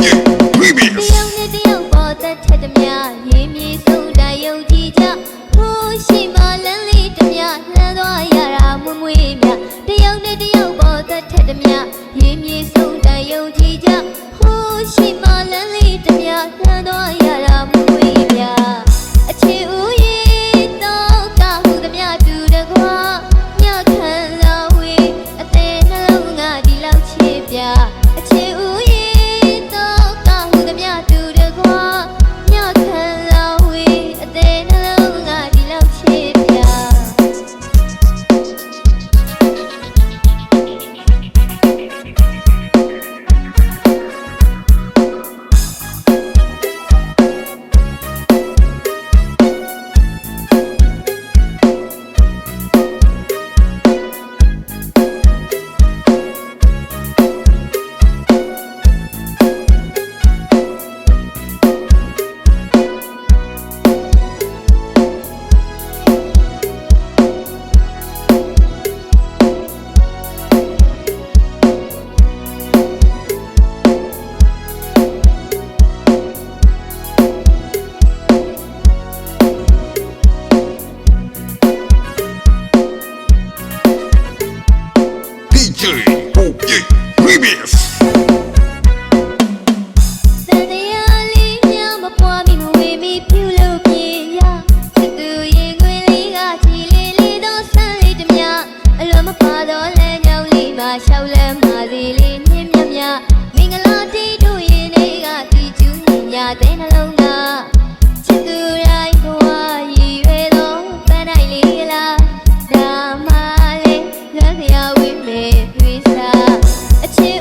Yeah. ညတဲ့နှလုံးသားချစ်သူတိုင်းဘဝရည်ရွယ်သောပန်းတိုင်းလေးလားဒါမှလည်းလွယ်စရာဝိမေသွေးစားအချစ်